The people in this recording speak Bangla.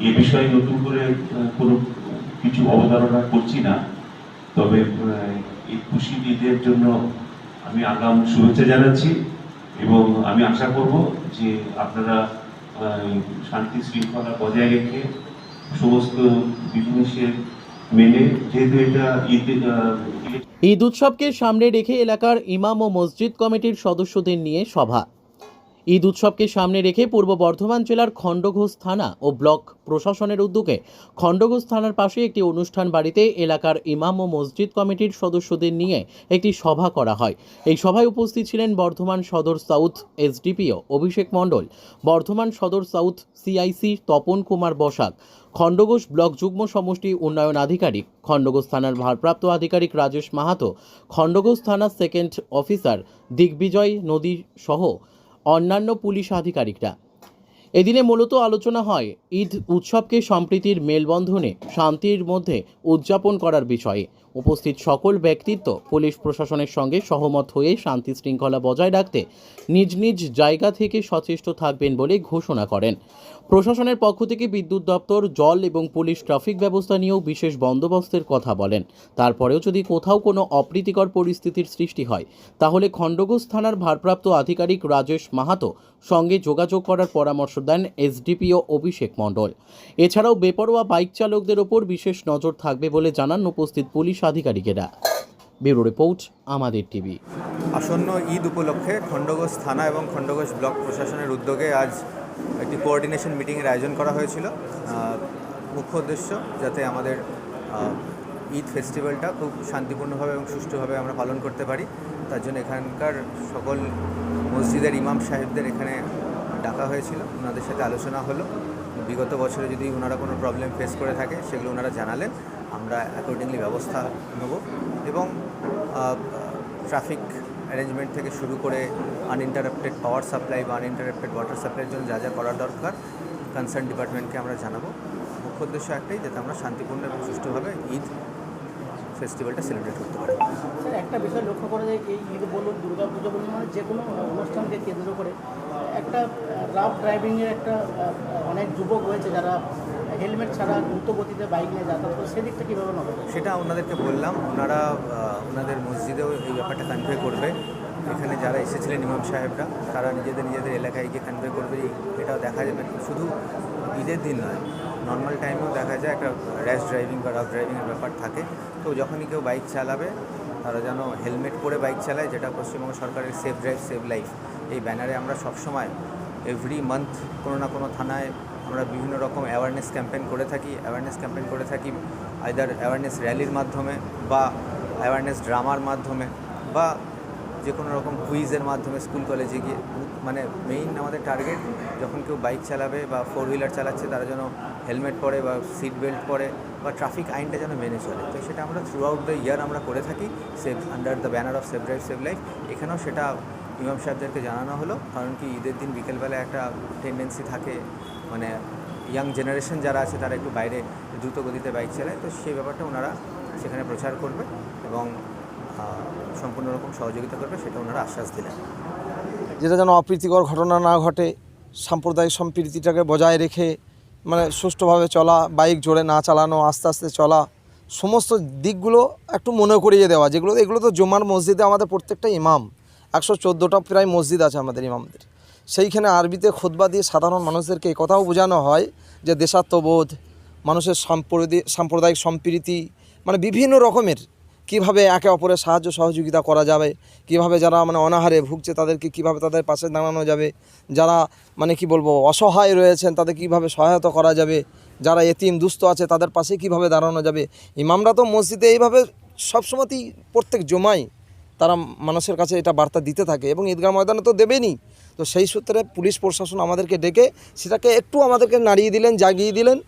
এ বিষয়ে নতুন করে কোনো কিছু অবতারণা করছি না। তবে এই খুশি ঈদের জন্য আমি আগাম শুভেচ্ছা জানাচ্ছি এবং আমি আশা করব যে আপনারা শান্তি শৃঙ্খলা বজায় রেখে সমস্ত বিধিনিষেধ মেনে যেহেতু এটা ঈদ আহ, ঈদ ঈদ উৎসবকে সামনে রেখে এলাকার ইমাম ও মসজিদ কমিটির সদস্যদের নিয়ে সভা। ঈদ উৎসবকে সামনে রেখে পূর্ব বর্ধমান জেলার খণ্ডঘোষ থানা ও ব্লক প্রশাসনের উদ্যোগে খণ্ডঘোষ থানার পাশে একটি অনুষ্ঠান বাড়িতে এলাকার ইমাম ও মসজিদ কমিটির সদস্যদের নিয়ে একটি সভা করা হয়। এই সভায় উপস্থিত ছিলেন Bardhaman Sadar south SDPO Abhishek Mondal, Bardhaman Sadar south CIC Tapan Kumar Basak, Khandaghosh block যুগ্ম সমষ্টি উন্নয়ন আধিকারিক, খণ্ডঘোষ থানার ভারপ্রাপ্ত আধিকারিক রাজেশ মাহাতো, খণ্ডঘোষ থানার সেকেন্ড অফিসার দিগ্বিজয় নদী সহ অন্যান্য পুলিশ আধিকারিকরা। এদিনে মূলত আলোচনা হয় ঈদ উৎসবকে সম্প্রীতির মেলবন্ধনে শান্তির মধ্যে উদযাপন করার বিষয়ে। উপস্থিত সকল ব্যক্তিত্ব পুলিশ প্রশাসনের সঙ্গে সহমত হয়ে শান্তি শৃঙ্খলা বজায় রাখতে নিজ নিজ জায়গা থেকে সচেষ্ট থাকবেন বলে ঘোষণা করেন। প্রশাসনের পক্ষ থেকে বিদ্যুৎ দপ্তর, জল এবং পুলিশ ট্রাফিক ব্যবস্থা নিয়েও বিশেষ বন্দোবস্তের কথা বলেন। তারপরেও যদি কোথাও কোনো অপ্রীতিকর পরিস্থিতির সৃষ্টি হয়, তাহলে খণ্ডঘোষ থানার ভারপ্রাপ্ত আধিকারিক রাজেশ মাহাতো সঙ্গে যোগাযোগ করার পরামর্শ দেন এসডিপিও অভিষেক মণ্ডল। এছাড়াও বেপরোয়া বাইক চালকদের ওপর বিশেষ নজর থাকবে বলে জানান উপস্থিত পুলিশ আধিকারিকেরা ব্যুরো রিপোর্ট, আমাদের টিভি। আসন্ন ঈদ উপলক্ষে খণ্ডঘোষ থানা এবং খণ্ডঘোষ ব্লক প্রশাসনের উদ্যোগে আজ একটি কোঅর্ডিনেশন মিটিংয়ের আয়োজন করা হয়েছিল। মুখ্য উদ্দেশ্য যাতে আমাদের ঈদ ফেস্টিভ্যালটা খুব শান্তিপূর্ণভাবে এবং সুষ্ঠুভাবে আমরা পালন করতে পারি। তার জন্য এখানকার সকল মসজিদের ইমাম সাহেবদের এখানে ডাকা হয়েছিল। ওনাদের সাথে আলোচনা হলো। বিগত বছরে যদি ওনারা কোনো প্রবলেম ফেস করে থাকে, সেগুলো ওনারা জানালেন। আমরা অ্যাকর্ডিংলি ব্যবস্থা নেব এবং ট্রাফিক অ্যারেঞ্জমেন্ট থেকে শুরু করে আনইন্টারাপ্টেড পাওয়ার সাপ্লাই বা আনইন্টারাপ্টেড ওয়াটার সাপ্লাইয়ের জন্য যা যা করার দরকার কনসার্ন ডিপার্টমেন্টকে আমরা জানাব। মুখ্য উদ্দেশ্য একটাই যাতে আমরা শান্তিপূর্ণ এবং সুষ্ঠুভাবে ঈদ ফেস্টিভ্যালটা সেলিব্রেট করতে পারি। স্যার, একটা বিষয় লক্ষ্য করা যায় এই ঈদ বলুন, দুর্গা পুজো বলুন মানে যে কোনো অনুষ্ঠানকে কেন্দ্র করে একটা রাফ ড্রাইভিংয়ের একটা অনেক যুবক রয়েছে যারা হেলমেট ছাড়া দ্রুত গতিতে বাইক নিয়ে যাতায়াত করে সেদিকটা কীভাবে নজর সেটা ওনাদেরকে বললাম। ওনারা ওনাদের মসজিদেও এই ব্যাপারটা কনভে করবে। এখানে যারা এসেছিলেন ইমাম সাহেবরা, তারা নিজেদের নিজেদের এলাকায় গিয়ে কনভে করবে। এটাও দেখা যাবে। শুধু ঈদের দিন নয় নর্মাল টাইমেও দেখা যায় একটা র্যাশ ড্রাইভিং বা রাফ ড্রাইভিংয়ের ব্যাপার থাকে। তো যখনই কেউ বাইক চালাবে, তারা যেন হেলমেট পরে বাইক চালায়, যেটা পশ্চিমবঙ্গ সরকারের সেফ ড্রাইভ সেভ লাইফ এই ব্যানারে আমরা সবসময় এভরি মান্থ কোনো না কোনো থানায় আমরা বিভিন্ন রকম অ্যাওয়ারনেস ক্যাম্পেইন করে থাকি অ্যাওয়ারনেস ক্যাম্পেইন করে থাকি আইদার অ্যাওয়ারনেস র্যালির মাধ্যমে বা অ্যাওয়ারনেস ড্রামার মাধ্যমে বা যে কোনো রকম কুইজের মাধ্যমে স্কুল কলেজে গিয়ে মানে মেইন আমাদের টার্গেট যখন কেউ বাইক চালাবে বা ফোর হুইলার চালাচ্ছে, তারা যেন হেলমেট পরে বা সিট বেল্ট পরে বা ট্রাফিক আইনটা যেন মেনে চলে। তো সেটা আমরা থ্রু আউট দ্য ইয়ার আমরা করে থাকি save under the banner of safe drive save life এখানেও সেটা ইমাম সাহেবদেরকে জানানো হলো, কারণ কি ঈদের দিন বিকেলবেলা একটা টেন্ডেন্সি থাকে মানে ইয়াং জেনারেশন যারা আছে, তারা একটু বাইরে দ্রুত গতিতে বাইক চালায়। তো সেই ব্যাপারটা ওনারা সেখানে প্রচার করবে এবং সম্পূর্ণ রকম সহযোগিতা করবে, সেটা ওনারা আশ্বাস দিলেন। যেটা যেন অপ্রীতিকর ঘটনা না ঘটে, সাম্প্রদায়িক সম্প্রীতিটাকে বজায় রেখে মানে সুষ্ঠুভাবে চলা বাইক জোরে না চালানো, আস্তে আস্তে চলা, সমস্ত দিকগুলো একটু মনে করিয়ে দেওয়া, যেগুলো, এগুলো তো জুমার মসজিদে আমাদের প্রত্যেকটা ইমাম। একশো চোদ্দোটা প্রায় মসজিদ আছে আমাদের ইমামদের। সেইখানে আরবিতে খোদবা দিয়ে সাধারণ মানুষদেরকে এই কথাও বোঝানো হয় যে দেশাত্মবোধ, মানুষের সাম্প্রদায়িক সাম্প্রদায়িক সম্প্রীতি মানে বিভিন্ন রকমের কীভাবে একে অপরের সাহায্য সহযোগিতা করা যাবে, কীভাবে যারা মানে অনাহারে ভুগছে তাদেরকে কীভাবে তাদের পাশে দাঁড়ানো যাবে, যারা মানে কি বলব, অসহায় রয়েছেন তাদের কীভাবে সহায়তা করা যাবে, যারা এতিম, দুস্থ আছে তাদের পাশে কীভাবে দাঁড়ানো যাবে। ইমামরা তো মসজিদে এইভাবে সবসময়তেই প্রত্যেক জমাই তারা মানুষের কাছে এটা বার্তা দিতে থাকে এবং ঈদগাহ ময়দানে তো দেবেনি তো সেই সূত্রে পুলিশ প্রশাসন আমাদেরকে ডেকে সেটাকে একটু আমাদেরকে নাড়িয়ে দিলেন, জাগিয়ে দিলেন।